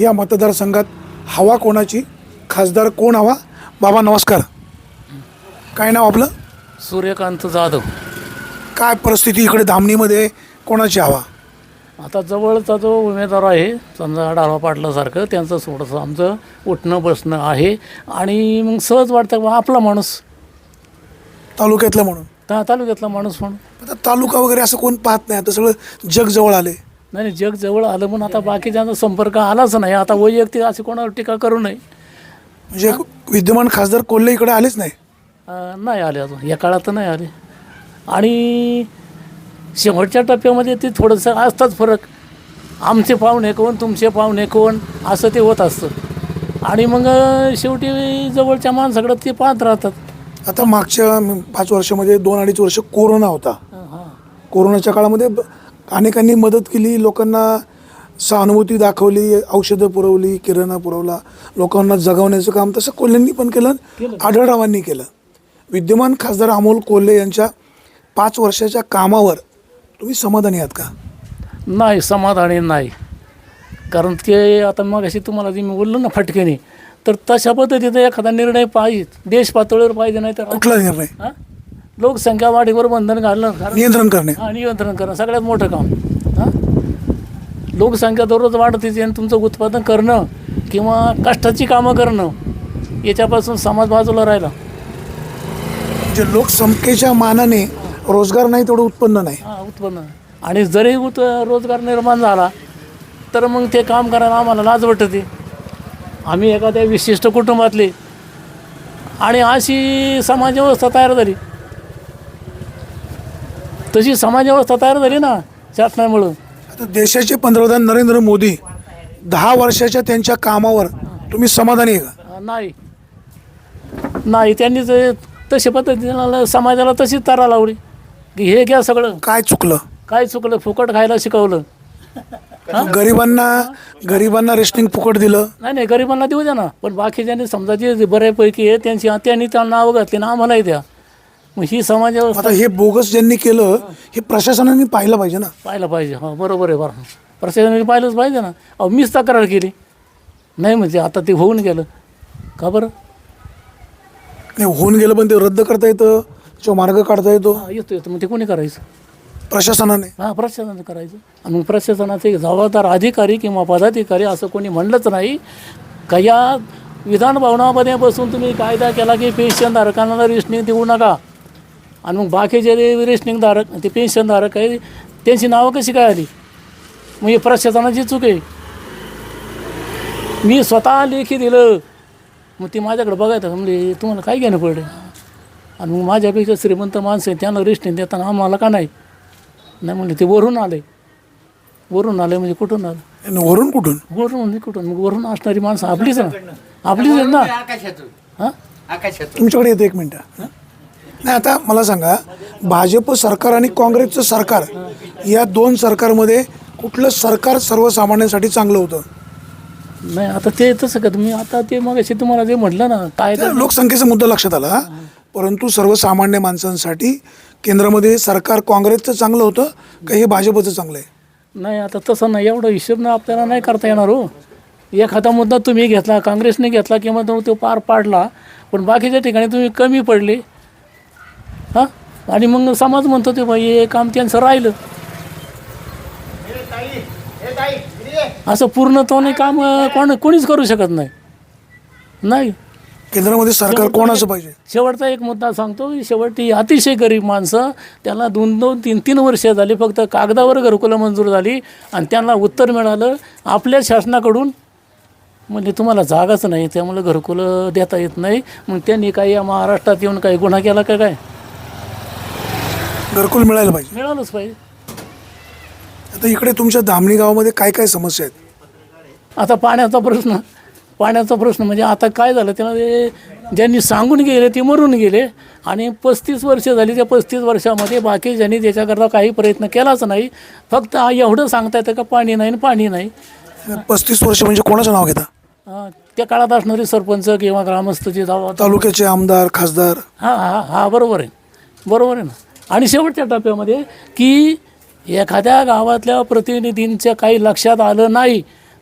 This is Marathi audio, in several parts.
या मतदारसंघात हवा कोणाची? खासदार कोण हवा? बाबा नमस्कार. काय नाव आपलं? सूर्यकांत जाधव. काय परिस्थिती इकडे धामणीमध्ये? कोणाची हवा? आता जवळचा जो उमेदवार आहे समजा डावा पाटलासारखं त्यांचं थोडंसं आमचं उठणं बसणं आहे. आणि मग सहज वाटतं बा आपला माणूस. तालुक्यातलं म्हणून. ता तालुक्यातला माणूस म्हणून. आता तालुका वगैरे असं कोण पाहत नाही. आता सगळं जग जवळ आले नाही नाही, जग जवळ आलं म्हणून आता बाकीच्यांचा संपर्क आलाच नाही. आता वैयक्तिक अशी कोणावर टीका करू नये. म्हणजे विद्यमान खासदार कोल्हे इकडे आलेच नाही. नाही आले अजून. या काळात नाही आले. आणि शेवटच्या टप्प्यामध्ये ते थोडंसं असताच फरक. आमचे पाहुणे कोण तुमचे पाहुणे कोण असं ते होत असतं. आणि मग शेवटी जवळच्या माणसाकडं ते पाहत राहतात. आता मागच्या पाच वर्षामध्ये दोन अडीच वर्ष कोरोना होता. हां. कोरोनाच्या काळामध्ये अनेकांनी मदत केली लोकांना सहानुभूती दाखवली औषधं पुरवली किराणा पुरवला लोकांना जगवण्याचं काम तसं कोल्हेंनी पण केलं आढळरावांनी केलं. विद्यमान खासदार अमोल कोल्हे यांच्या पाच वर्षाच्या कामावर तुम्ही समाधानी आहात का? नाही समाधानी नाही. कारण ते आता मग अशी तुम्हाला जे मी बोललो ना फटकेने तर तशा पद्धतीचा एखादा निर्णय पाहिजे. देश पातळीवर पाहिजे नाही तर कुठला निर्णय? हां? लोकसंख्या वाढीवर बंधन घालणं कारण नियंत्रण करणे. हा नियंत्रण करणं सगळ्यात मोठं काम. हां? लोकसंख्या दररोज वाढतीच आणि तुमचं उत्पादन करणं किंवा कष्टाची कामं करणं याच्यापासून समाज बाजूला राहिला. म्हणजे लोकसंख्येच्या मानाने रोजगार नाही तेवढं उत्पन्न नाही. हा उत्पन्न आणि जरी उत रोजगार निर्माण झाला तर मग ते काम करायला आम्हाला लाज वाटते. आम्ही एखाद्या विशिष्ट कुटुंबातले आणि अशी समाजव्यवस्था तयार झाली. तशी समाजव्यवस्था तयार झाली ना शासनामुळं. आता देशाचे पंतप्रधान नरेंद्र मोदी दहा वर्षाच्या त्यांच्या कामावर तुम्ही समाधानी आहे का? नाही. नाही त्यांनी ते तशा पद्धतीनं समाजाला तशीच तारा लावली. की हे घ्या सगळं. काय चुकलं? काय चुकलं? फुकट खायला शिकवलं. गरिबांना गरिबांना रेशनिंग फुकट दिलं? नाही नाही गरिबांना देऊ द्या ना. पण बाकीच्यांनी समजा जे बऱ्यापैकी आहे त्यांची त्यांनी त्यांना नावं घातली ना आम्हालाही द्या. मग ही समाजावर आता हे बोगस ज्यांनी केलं हे प्रशासनाने पाहिलं पाहिजे ना. पाहिलं पाहिजे. हो बरोबर आहे बरं. प्रशासनाने पाहिलंच पाहिजे ना. अहो मीच तक्रार केली. नाही म्हणजे आता ते होऊन गेलं. का बरं? नाही होऊन गेलं पण ते रद्द करता येतं जो मार्ग काढता येतो. हा, येतो येतो. मग ते कोणी करायचं? प्रशासनाने. हां प्रशासनानं करायचं. आणि मग प्रशासनाचे जबाबदार अधिकारी किंवा पदाधिकारी असं कोणी म्हणलंच नाही. का या विधान भवनामध्ये बसून तुम्ही कायदा केला की पेन्शनधारकांना रेशनिंग देऊ नका? आणि मग बाकीचे जे रेशनिंगधारक ते पेन्शनधारक आहे त्यांची नावं कशी काय आली? मग हे प्रशासनाची चूक आहे. मी स्वतः लेखी दिलं. मग ती माझ्याकडे बघायचं म्हणजे तुम्हाला काय घेणं पडलं? आणि मग माझ्यापेक्षा श्रीमंत माणसं आहे त्यांना रेशनिंग देताना आम्हाला का नाही? नाही म्हणले ते वरून आले. वरून आले म्हणजे कुठून आलं? वरून कुठून? वरून म्हणजे कुठून? मग वरून असणारी माणसं आपलीच ना. आपलीच आहेत ना. हां? तुमच्याकडे येतो एक मिनटं. नाही आता मला सांगा भाजप सरकार आणि काँग्रेसचं सरकार या दोन सरकारमध्ये कुठलं सरकार सर्वसामान्यांसाठी चांगलं होतं? नाही आता ते तसं का तुम्ही आता ते मग असे तुम्हाला जे म्हटलं ना काय त्या लोकसंख्येचा मुद्दा लक्षात आला परंतु सर्वसामान्य माणसांसाठी केंद्रामध्ये सरकार काँग्रेसचं चांगलं होतं का हे भाजपचं चांगलं आहे? नाही आता तसं नाही एवढं हिशोब ना आपल्याला नाही करता येणार हो. एखादा मुद्दा तुम्ही घेतला काँग्रेसने घेतला किंवा तो तो पार पाडला पण बाकीच्या ठिकाणी तुम्ही कमी पडले हां? आणि मग समाज म्हणतो ते बाई हे काम त्यांचं राहिलं. असं पूर्णत्वाने काम कोण कोणीच करू शकत नाही. नाही. केंद्रामध्ये सरकार कोणाचं पाहिजे? शेवटचा एक मुद्दा सांगतो की शेवटी अतिशय गरीब माणसं त्यांना दोन दोन तीन तीन वर्ष झाली फक्त कागदावर घरकुलं मंजूर झाली आणि त्यांना उत्तर मिळालं. आपल्या शासनाकडून म्हणजे तुम्हाला जागाच नाही त्यामुळे घरकुलं देता येत नाही. मग त्यांनी काही या महाराष्ट्रात येऊन काही गुन्हा केला का काय? घरकुल मिळायला पाहिजे. मिळालंच पाहिजे. आता इकडे तुमच्या धामणी गावामध्ये काय काय समस्या आहेत? आता पाण्याचा प्रश्न पाण्याचा प्रश्न म्हणजे आता काय झालं त्याला ते ज्यांनी सांगून गेले ते मरून गेले आणि पस्तीस वर्ष झाली त्या पस्तीस वर्षामध्ये बाकी ज्यांनी त्याच्याकरता काही प्रयत्न केलाच नाही फक्त एवढं सांगता येतं का पाणी नाही आणि पाणी नाही. पस्तीस वर्ष म्हणजे कोणाचं नाव घेता? अं, त्या काळात असणारे सरपंच किंवा ग्रामस्थचे जावा तालुक्याचे आमदार खासदार. हां हां हां बरोबर आहे. बरोबर आहे ना. आणि शेवटच्या टप्प्यामध्ये की एखाद्या गावातल्या प्रतिनिधींच्या काही लक्षात आलं नाही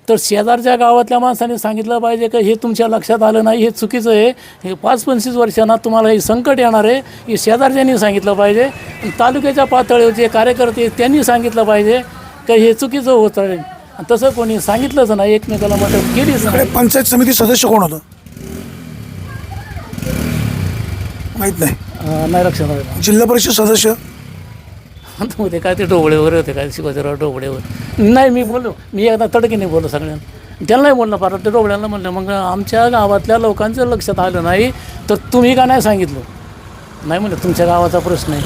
तर शेजारच्या गावातल्या माणसाने सांगितलं पाहिजे का हे तुमच्या लक्षात आलं नाही हे चुकीचं आहे हे पाच पंचवीस वर्षांना तुम्हाला हे संकट येणार आहे हे शेजारच्यांनी सांगितलं पाहिजे. तालुक्याच्या पातळीवर जे कार्यकर्ते त्यांनी सांगितलं पाहिजे का हे चुकीचं होत आहे. आणि तसं कोणी सांगितलंच नाही एकमेकाला मदत केलीच नाही. पंचायत समिती सदस्य कोण होतं? माहीत नाही. अं, नाही लक्षात आलं. जिल्हा परिषद सदस्य? होते काय ते डोबळेवर होते काय शिवाजीराव डोबळेवर नाही मी बोललो मी एकदा तडकीने बोललो सगळ्यांना. त्यांना नाही बोललं फार ते डोबळ्यांना म्हणलं मग आमच्या गावातल्या लोकांचं लक्षात आलं नाही तर तुम्ही का नाही सांगितलं? नाही म्हणलं तुमच्या गावाचा प्रश्न आहे.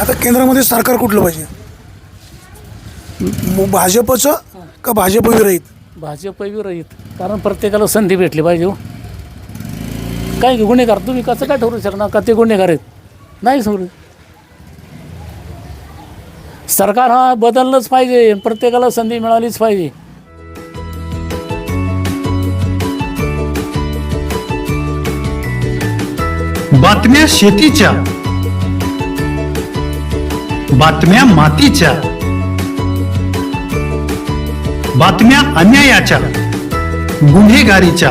आता केंद्रामध्ये सरकार कुठलं पाहिजे? भाजपचं का भाजप विरहित? भाजप विरहित कारण प्रत्येकाला संधी भेटली पाहिजे हो. काय गुन्हेगार? तुम्ही कसं काय ठरवू शकणार? का ते गुन्हेगार आहेत? नाही सोडू सरकार हा बदललंच पाहिजे प्रत्येकाला संधी मिळालीच पाहिजे. बातम्या शेतीच्या बातम्या मातीच्या बातम्या अन्यायाच्या गुन्हेगारीच्या.